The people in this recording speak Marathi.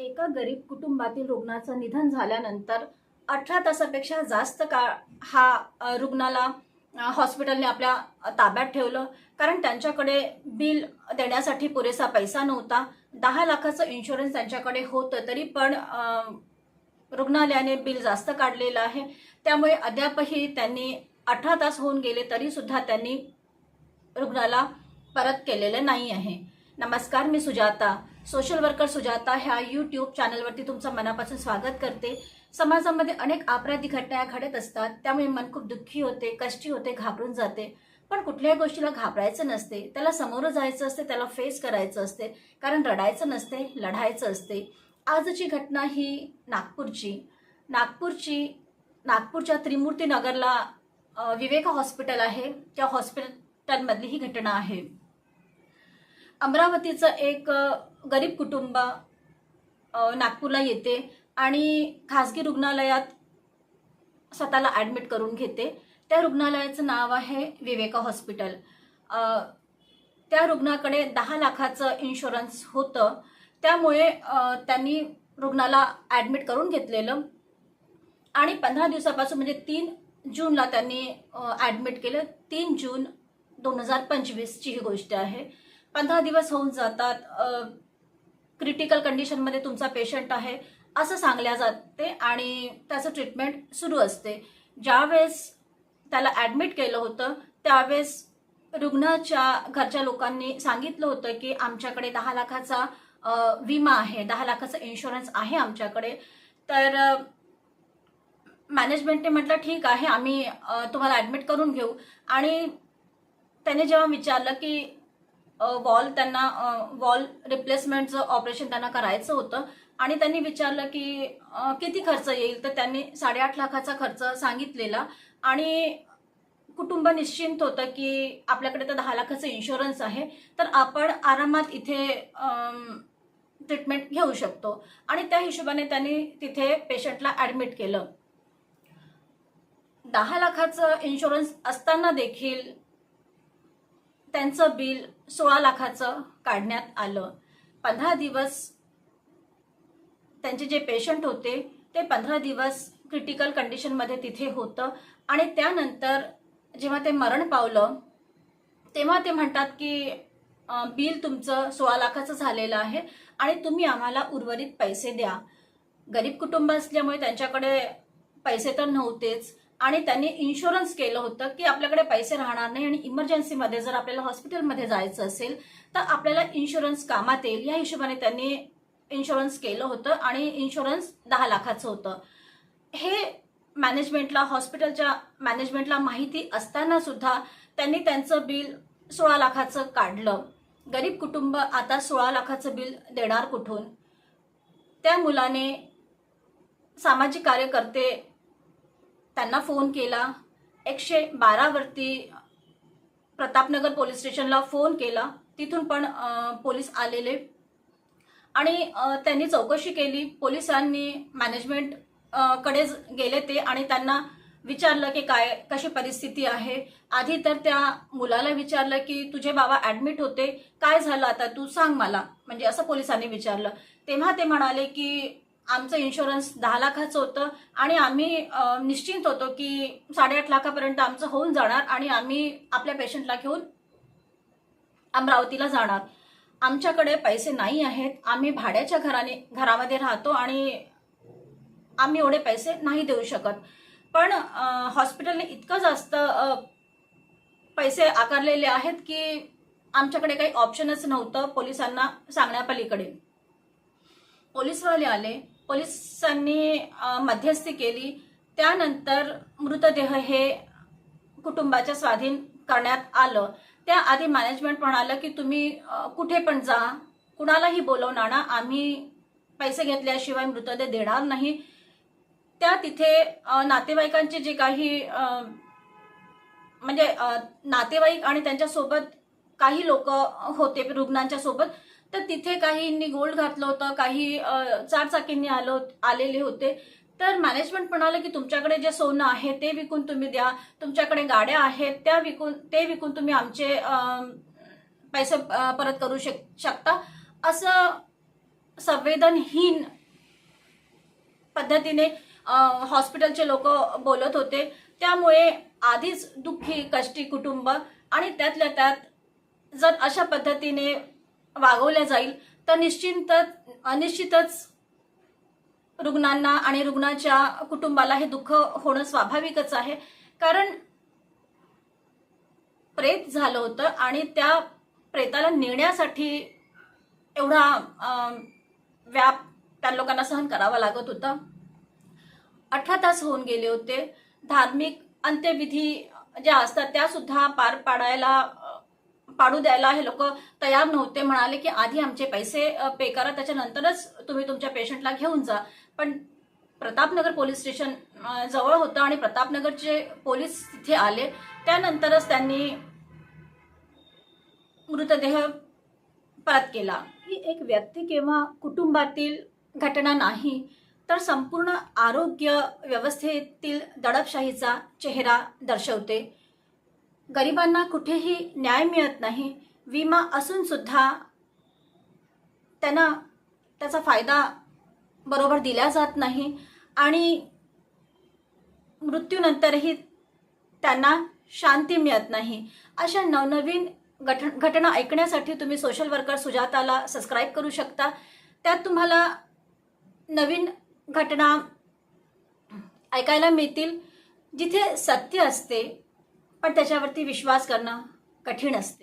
एका गरीब कुटुंबातील रुग्णाचं निधन झाल्यानंतर अठरा तासापेक्षा जास्त काळ हा रुग्णाला हॉस्पिटलने आपल्या ताब्यात ठेवलं. कारण त्यांच्याकडे बिल देण्यासाठी पुरेसा पैसा नव्हता. दहा लाखाचं इन्शुरन्स त्यांच्याकडे होतं. तरी पण रुग्णालयाने बिल जास्त काढलेलं आहे. त्यामुळे अद्यापही त्यांनी अठरा तास होऊन गेले तरी सुद्धा त्यांनी रुग्णाला परत केलेलं नाही आहे. नमस्कार मी सुजाता. सोशल वर्कर सुजाता ह्या यूट्यूब चॅनलवरती तुमचं मनापासून स्वागत करते. समाजामध्ये अनेक अपराधी घटना या घडत असतात. त्यामुळे मन खूप दुःखी होते कष्टी होते घाबरून जाते. पण कुठल्याही गोष्टीला घाबरायचं नसते. त्याला समोरं जायचं असते त्याला फेस करायचं असते. कारण रडायचं नसते लढायचं असते. आजची घटना ही नागपूरची. नागपूरची नागपूरच्या त्रिमूर्ती नगरला विवेका हॉस्पिटल आहे. त्या हॉस्पिटलमधली ही घटना आहे. अमरावतीचं एक गरीब कुटुंब नागपूरला येते आणि खाजगी रुग्णालयात स्वतःला ॲडमिट करून घेते. त्या रुग्णालयाचं नाव आहे विवेका हॉस्पिटल. त्या रुग्णाकडे दहा लाखाचं इन्शुरन्स होतं. त्यामुळे त्यांनी रुग्णाला ॲडमिट करून घेतलेलं आणि पंधरा दिवसापासून म्हणजे तीन जूनला त्यांनी ॲडमिट केलं. तीन जून दोन हजार पंचवीसची ही गोष्ट आहे. पंधरा दिवस होऊन जातात. क्रिटिकल कंडिशनमध्ये तुमचा पेशंट आहे असं सांगल्या जाते आणि त्याचं ट्रीटमेंट सुरू असते. ज्यावेळेस त्याला ॲडमिट केलं होतं त्यावेळेस रुग्णाच्या घरच्या लोकांनी सांगितलं होतं की आमच्याकडे दहा लाखाचा विमा आहे दहा लाखाचा इन्शुरन्स आहे आमच्याकडे. तर मॅनेजमेंटने म्हटलं ठीक आहे आम्ही तुम्हाला ॲडमिट करून घेऊ. आणि त्याने जेव्हा विचारलं की वॉल त्यांना वॉल रिप्लेसमेंटचं ऑपरेशन त्यांना करायचं होतं. आणि त्यांनी विचारलं की किती खर्च येईल? तर त्यांनी साडेआठ लाखाचा खर्च सांगितलेला. आणि कुटुंब निश्चिंत होतं की आपल्याकडे तर दहा लाखाचं इन्शुरन्स आहे. तर आपण आरामात इथे ट्रीटमेंट घेऊ शकतो. आणि त्या हिशोबाने त्यांनी तिथे पेशंटला ॲडमिट केलं. दहा लाखाचं इन्शुरन्स असताना देखील त्यांचं बिल सोळा लाखाचं काढण्यात आलं. पंधरा दिवस त्यांचे जे पेशंट होते ते पंधरा दिवस क्रिटिकल कंडिशनमध्ये तिथे होतं. आणि त्यानंतर जेव्हा ते मरण पावलं तेव्हा ते म्हणतात की बिल तुमचं सोळा लाखाचं झालेलं आहे आणि तुम्ही आम्हाला उर्वरित पैसे द्या. गरीब कुटुंब असल्यामुळे त्यांच्याकडे पैसे तर नव्हतेच आणि त्यांनी इन्शुरन्स केलं होतं की आपल्याकडे पैसे राहणार नाही आणि इमर्जन्सीमध्ये जर आपल्याला हॉस्पिटलमध्ये जायचं असेल तर आपल्याला इन्शुरन्स कामात येईल. या हिशोबाने त्यांनी इन्शुरन्स केलं होतं आणि इन्शुरन्स दहा लाखाचं होतं. हे मॅनेजमेंटला हॉस्पिटलच्या मॅनेजमेंटला माहिती असताना सुद्धा त्यांनी त्यांचं बिल सोळा लाखाचं काढलं. गरीब कुटुंब आता सोळा लाखाचं बिल देणार कुठून? त्या मुलाने सामाजिक कार्यकर्ते त्यांना फोन केला. एकशे बारावरती प्रतापनगर पोलीस स्टेशनला फोन केला. तिथून पण पोलीस आलेले. आणि त्यांनी चौकशी केली. पोलिसांनी मॅनेजमेंटकडे कडेच गेले ते आणि त्यांना विचारलं की काय कशी परिस्थिती आहे? आधी तर त्या मुलाला विचारलं की तुझे बाबा ऍडमिट होते. काय झालं आता? तू सांग मला. म्हणजे असं पोलिसांनी विचारलं. तेव्हा ते म्हणाले की आमचं इन्शुरन्स दहा लाखाचं होतं आणि आम्ही निश्चिंत होतो की साडेआठ लाखापर्यंत आमचं होऊन जाणार आणि आम्ही आपल्या पेशंटला घेऊन अमरावतीला जाणार. आमच्याकडे पैसे नाही आहेत. आम्ही भाड्याच्या घराने घरामध्ये राहतो आणि आम्ही एवढे पैसे नाही देऊ शकत. पण हॉस्पिटलने इतकं जास्त पैसे आकारलेले आहेत की आमच्याकडे काही ऑप्शनच नव्हतं पोलिसांना सांगण्यापलीकडे. पोलीसवाले आले पोलिसांनी मध्यस्थी केली. त्यानंतर मृतदेह हे कुटुंबाच्या स्वाधीन करण्यात आलं. त्याआधी मॅनेजमेंट म्हणालं की तुम्ही कुठे पण जा. कुणालाही बोलवणार ना आम्ही पैसे घेतल्याशिवाय मृतदेह देणार नाही. त्या तिथे नातेवाईकांचे जे काही म्हणजे नातेवाईक आणि त्यांच्यासोबत काही लोक होते रुग्णांच्या सोबत तर तिथे काहींनी गोल्ड घातलं होतं काही चारचाकींनी आलो आलेले होते. तर मॅनेजमेंट म्हणाले की तुमच्याकडे जे सोनं आहे ते विकून तुम्ही द्या. तुमच्याकडे गाड्या आहेत त्या विकून ते विकून तुम्ही आमचे पैसे परत करू शक शकता. असं संवेदनहीन पद्धतीने हॉस्पिटलचे लोक बोलत होते. त्यामुळे आधीच दुःखी कष्टी कुटुंब आणि त्यातल्या त्यात जर अशा पद्धतीने वागवल्या जाईल तर निश्चिंत अनिश्चितच रुग्णांना आणि रुग्णाच्या कुटुंबाला हे दुःख होणं स्वाभाविकच आहे. कारण प्रेत झालं होतं आणि त्या प्रेताला नेण्यासाठी एवढा व्याप त्या लोकांना सहन करावा लागत होता. अठरा तास होऊन गेले होते. धार्मिक अंत्यविधी ज्या असतात त्या सुद्धा पार पाडायला पाडू द्यायला हे लोक तयार नव्हते. म्हणाले की आधी आमचे पैसे पे करा. त्याच्यानंतरच तुम्ही तुमच्या पेशंटला घेऊन जा. पण प्रतापनगर पोलीस स्टेशन जवळ होतं आणि प्रतापनगरचे पोलीस तिथे आले. त्यानंतरच त्यांनी मृतदेह परत केला. ही एक व्यक्ती किंवा कुटुंबातील घटना नाही तर संपूर्ण आरोग्य व्यवस्थेतील दडपशाहीचा चेहरा दर्शवते. गरिबांना कुठेही न्याय मिळत नाही विमा असून सुद्धा त्यांना त्याचा फायदा बरोबर दिला जात नाही आणि मृत्यूनंतरही त्यांना शांती मिळत नाही. अशा नवनवीन घट घटना ऐकण्यासाठी तुम्ही सोशल वर्कर सुजाताला सबस्क्राईब करू शकता. त्यात तुम्हाला नवीन घटना ऐकायला मिळतील जिथे सत्य असते पण त्याच्यावरती विश्वास करणं कठीण असते.